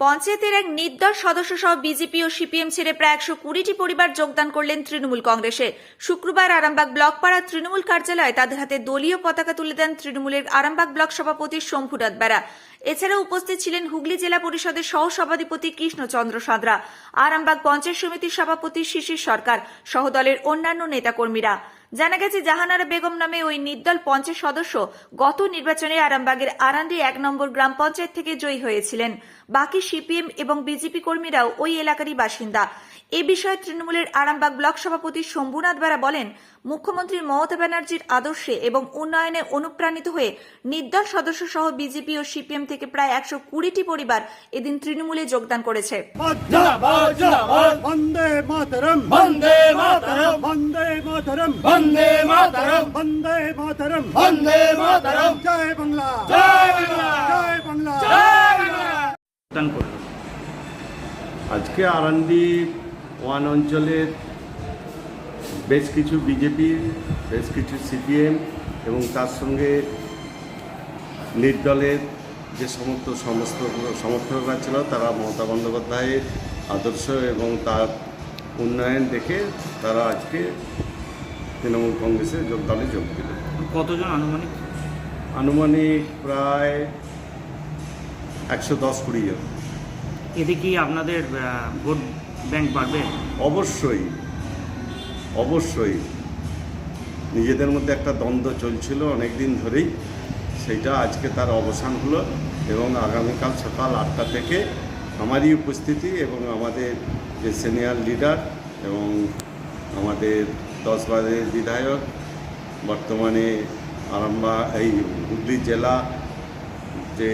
পঞ্চায়েতের এক নির্দল সদস্য সহ বিজেপি ও সিপিএম ছেড়ে প্রায় একশো কুড়িটি পরিবার যোগদান করলেন তৃণমূল কংগ্রেসে। শুক্রবার আরামবাগ ব্লক পাড়া তৃণমূল কার্যালয়ে তাদের হাতে দলীয় পতাকা তুলে দেন তৃণমূলের আরামবাগ ব্লক সভাপতি শম্ভুনাথ বেড়া এছাড়া উপস্থিত ছিলেন হুগলি জেলা পরিষদের সহ সভাধিপতি কৃষ্ণচন্দ্র সাঁতরা, আরামবাগ পঞ্চায়েত সমিতির সভাপতি শিশির সরকার সহ দলের অন্যান্য নেতাকর্মীরা। জানা গেছে জাহানারা বেগম নামে ওই নির্দল পঞ্চায়েত সদস্য গত নির্বাচনে আরামবাগের আরান্দি এক নম্বর গ্রাম পঞ্চায়েত থেকে জয়ী হয়েছিলেন। বাকি সিপিএম এবং বিজেপি কর্মীরাও ওই এলাকারই বাসিন্দা। এ বিষয়ে তৃণমূলের আরামবাগ ব্লক সভাপতি শম্ভুনাথ বেরা বলেন মুখ্যমন্ত্রী মমতা ব্যানার্জির আদর্শে এবং উন্নয়নে অনুপ্রাণিত হয়ে নির্দল সদস্য সহ বিজেপি ও সিপিএম থেকে প্রায় একশো কুড়িটি পরিবার এদিন তৃণমূলে যোগদান করেছে। জিন্দাবাদ জিন্দাবাদ বন্দে মাতরম। বন্দে মাতরম। বন্দে মাতরম। বন্দে মাতরম। বন্দে মাতরম। বন্দে মাতরম। জয় বাংলা। জয় বাংলা। জয় বাংলা। জয় বাংলা। আজকে আরান্দি ওয়ান অঞ্চলের বেশ কিছু বিজেপি বেশ কিছু সিপিএম এবং তার সঙ্গে নির্দলের যে সমস্ত সমস্ত সমর্থকরা ছিল তারা মমতা বন্দ্যোপাধ্যায়ের আদর্শ এবং তার উন্নয়ন দেখে তারা আজকে তৃণমূল কংগ্রেসে যোগদানে যোগ দিল। কতজন আনুমানিক? আনুমানিক প্রায় একশো দশ কুড়ি জন। এতে কি আপনাদের ভোট ব্যাংক বাড়বে? অবশ্যই অবশ্যই। নিজেদের মধ্যে একটা দ্বন্দ্ব চলছিল অনেক দিন ধরেই সেইটা আজকে তার অবসান হলো এবং আগামীকাল সকাল আটটা থেকে আমারই উপস্থিতি এবং আমাদের যে সিনিয়র লিডার এবং আমাদের দশ বারের বিধায়ক বর্তমানে আরামবা এই হুগলি জেলা যে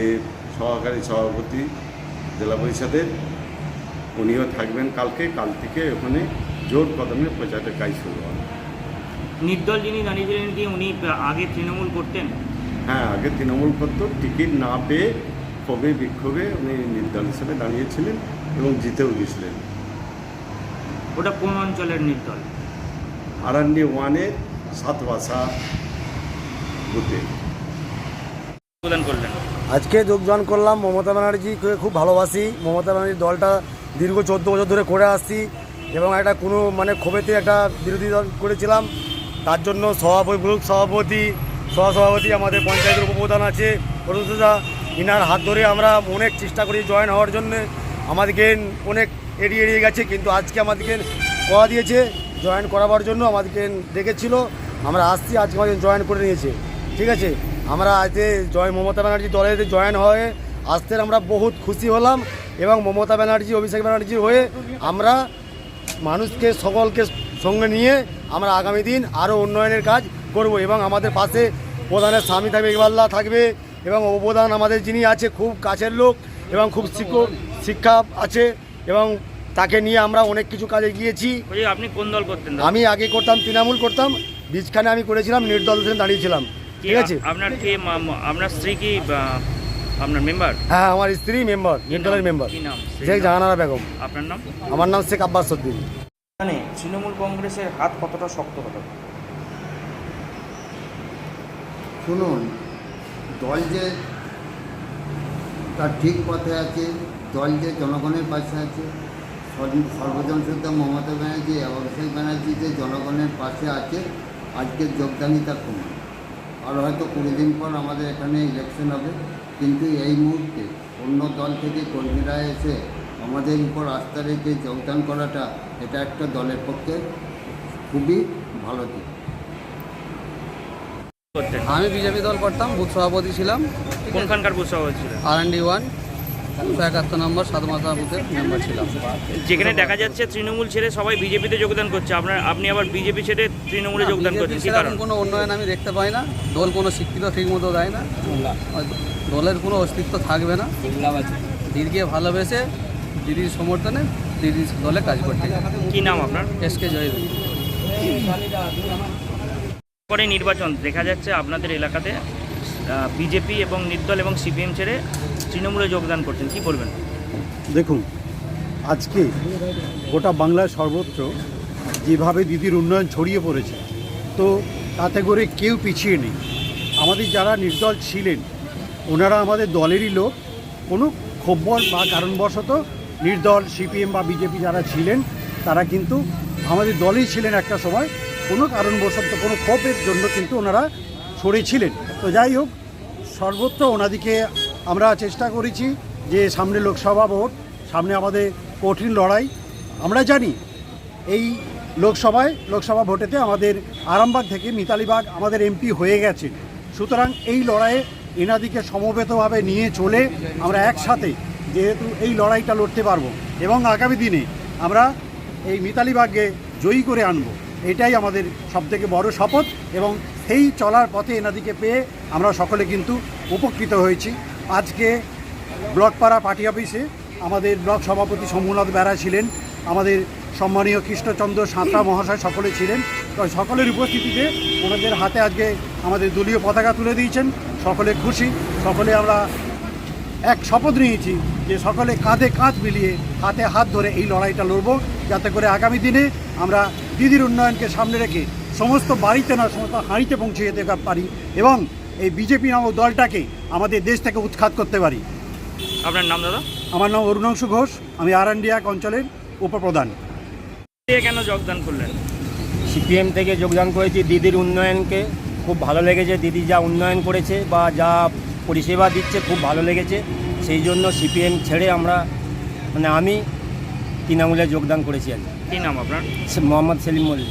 সহকারী সভাপতি জেলা পরিষদের উনিও থাকবেন কালকে কাল থেকে ওখানে জোর কদমে প্রচারের কাজ শুরু হবে। নির্দল যিনি দাঁড়িয়েছিলেন কি উনি আগে তৃণমূল করতেন? হ্যাঁ আগে তৃণমূল করত টিকিট না পেয়ে কবে বিক্ষোভে উনি নির্দল হিসেবে দাঁড়িয়েছিলেন এবং জিতেও গেছিলেন। ওটা কোন অঞ্চলের নির্দল? আরান্ডি ওয়ানের সাত বাসা বুথে করলেন। আজকে যোগদান করলাম মমতা ব্যানার্জিকে খুব ভালোবাসি। মমতা ব্যানার্জির দলটা দীর্ঘ চোদ্দ বছর ধরে করে আসছি এবং একটা কোনো মানে ক্ষোভেতে একটা বিরোধী দল করেছিলাম। তার জন্য সভাপতি ব্লক সভাপতি সহসভাপতি আমাদের পঞ্চায়েতের উপপ্রধান আছে প্রদা ইনার হাত ধরে আমরা অনেক চেষ্টা করি জয়েন হওয়ার জন্য। আমাদেরকে অনেক এড়িয়ে এড়িয়ে গেছে কিন্তু আজকে আমাদেরকে কয়া দিয়েছে। জয়েন করাবার জন্য আমাদেরকে ডেকেছিল। আমরা আসছি, আজকে আমাদের জয়েন করে নিয়েছে। ঠিক আছে? আমরা আজকে জয় মমতা ব্যানার্জি দলের জয়েন হয়ে, আসতে আমরা বহুত খুশি হলাম এবং মমতা ব্যানার্জি, অভিষেক ব্যানার্জি হয়ে আমরা মানুষকে, সকলকে সঙ্গে নিয়ে আমরা আগামী দিন আরও উন্নয়নের কাজ করব এবং আমাদের পাশে প্রধানের স্বামী থাকবে ইকবাল্লা থাকবে এবং অবদান আমাদের যিনি আছে, খুব কাছের লোক এবং খুব শিক্ষক, শিক্ষা আছে এবং তাকে নিয়ে আমরা অনেক কিছু কাজে গিয়েছি। আপনি কোন দল করতেন আমি আগে করতাম তৃণমূল করতাম বীজখানে আমি করেছিলাম নির্দল থেকে দাঁড়িয়েছিলাম। ঠিক আছে? আপনার কি আপনার স্ত্রী কি আপনার মেম্বার হ্যাঁ আমার স্ত্রী মেম্বার মেম্বার নাম? শেখ জাহানারা বেগম। আপনার নাম? আমার নাম শেখ আব্বাস সদ্দিন মানে তৃণমূল কংগ্রেসের হাত কতটা শক্ত হলো? শুনুন দল যে তার ঠিক পথে আছে দল যে জনগণের পাশে আছে সর্বজন শ্রদ্ধা মমতা ব্যানার্জি এবং অভিষেক ব্যানার্জি যে জনগণের পাশে আছে আজকের যোগদানই তার প্রমাণ। আর হয়তো কুড়ি দিন পর আমাদের এখানে ইলেকশন হবে কিন্তু এই মুহূর্তে অন্য দল থেকে কর্মীরা এসে আমাদের উপর আস্থা রেখে যোগদান করাটা এটা একটা দলের পক্ষে খুবই ভালো দিক। আমি বিজেপি দল করতাম বুথ সভাপতি ছিলাম। কোনখানকার বুথ সভাপতি ছিলেন? আর এন ডি ওয়ান একশো একাত্তর নম্বর সাতমাথা বুথের মেম্বার ছিলাম। যেখানে দেখা যাচ্ছে তৃণমূল ছেড়ে সবাই বিজেপিতে যোগদান করছে। আপনার আপনি আবার বিজেপি ছেড়ে তৃণমূলে যোগদান করছেন কি কারণ? কোনো উন্নয়ন আমি দেখতে পাই না। দল কোনো শিক্ষিত ঠিক মতো দেয় না। দলের কোনো অস্তিত্ব থাকবে না। দিদিকে ভালোবেসে দিদির সমর্থনে দিদির দলে কাজ করতে কি নাম আপনার? এসকে জয়দেব পরে নির্বাচন দেখা যাচ্ছে আপনাদের এলাকাতে। বিজেপি এবং নির্দল এবং সিপিএম ছেড়ে তৃণমূলে যোগদান করছেন, কি বলবেন? দেখুন, আজকে গোটা বাংলার সর্বত্র যেভাবে দিদির উন্নয়ন ছড়িয়ে পড়েছে, তো তাতে করে কেউ পিছিয়ে নেই। আমাদের যারা নির্দল ছিলেন, ওনারা আমাদের দলেরই লোক, কোনো ক্ষোভ বা কারণবশত নির্দল সিপিএম বা বিজেপি যারা ছিলেন, তারা কিন্তু আমাদের দলেই ছিলেন একটা সময়, কোনো কারণবশত কোনো ক্ষোভের জন্য কিন্তু ওনারা সরেছিলেন তো যাই হোক, সর্বত্র ওনাদিকে আমরা চেষ্টা করেছি যে সামনে লোকসভা ভোট, সামনে আমাদের কঠিন লড়াই। আমরা জানি এই লোকসভায়, লোকসভা ভোটেতে আমাদের আরামবাগ থেকে মিতালিবাগ আমাদের এমপি হয়ে গেছে। সুতরাং এই লড়াইয়ে এনাদিকে সমবেতভাবে নিয়ে চলে আমরা একসাথে যেহেতু এই লড়াইটা লড়তে পারব এবং আগামী দিনে আমরা এই মিতালিবাগকে জয়ী করে আনব। এটাই আমাদের সবথেকে বড় শপথ এবং সেই চলার পথে এনাদিকে পেয়ে আমরা সকলে কিন্তু উপকৃত হয়েছি। আজকে ব্লকপাড়া পার্টি অফিসে আমাদের ব্লক সভাপতি শম্ভুনাথ বেড়া ছিলেন, আমাদের সম্মানীয় কৃষ্ণচন্দ্র সাঁতরা মহাশয় সকলে ছিলেন। সকলের উপস্থিতিতে ওনাদের হাতে আজকে আমাদের দলীয় পতাকা তুলে দিয়েছেন। সকলে খুশি, সকলে আমরা এক শপথ নিয়েছি যে সকলে কাঁধে কাঁধ মিলিয়ে হাতে হাত ধরে এই লড়াইটা লড়ব, যাতে করে আগামী দিনে আমরা দিদির উন্নয়নকে সামনে রেখে সমস্ত বাড়িতে না, সমস্ত হাঁড়িতে পৌঁছে যেতে পারি এবং এই বিজেপি নামক দলটাকে আমাদের দেশ থেকে উৎখাত করতে পারি। আপনার নাম দাদা? আমার নাম অরুণাংশু ঘোষ আমি আরান্ডিয়াক অঞ্চলের উপপ্রধান। কেন যোগদান করলেন? সিপিএম থেকে যোগদান করেছি দিদির উন্নয়নকে। খুব ভালো লেগেছে দিদি যা উন্নয়ন করেছে বা যা পরিষেবা দিচ্ছে খুব ভালো লেগেছে। সেই জন্য সিপিএম ছেড়ে আমরা মানে আমি তৃণমূলে যোগদান করেছি আর কি। নাম আপনার। মোহাম্মদ সেলিম মল্লিক।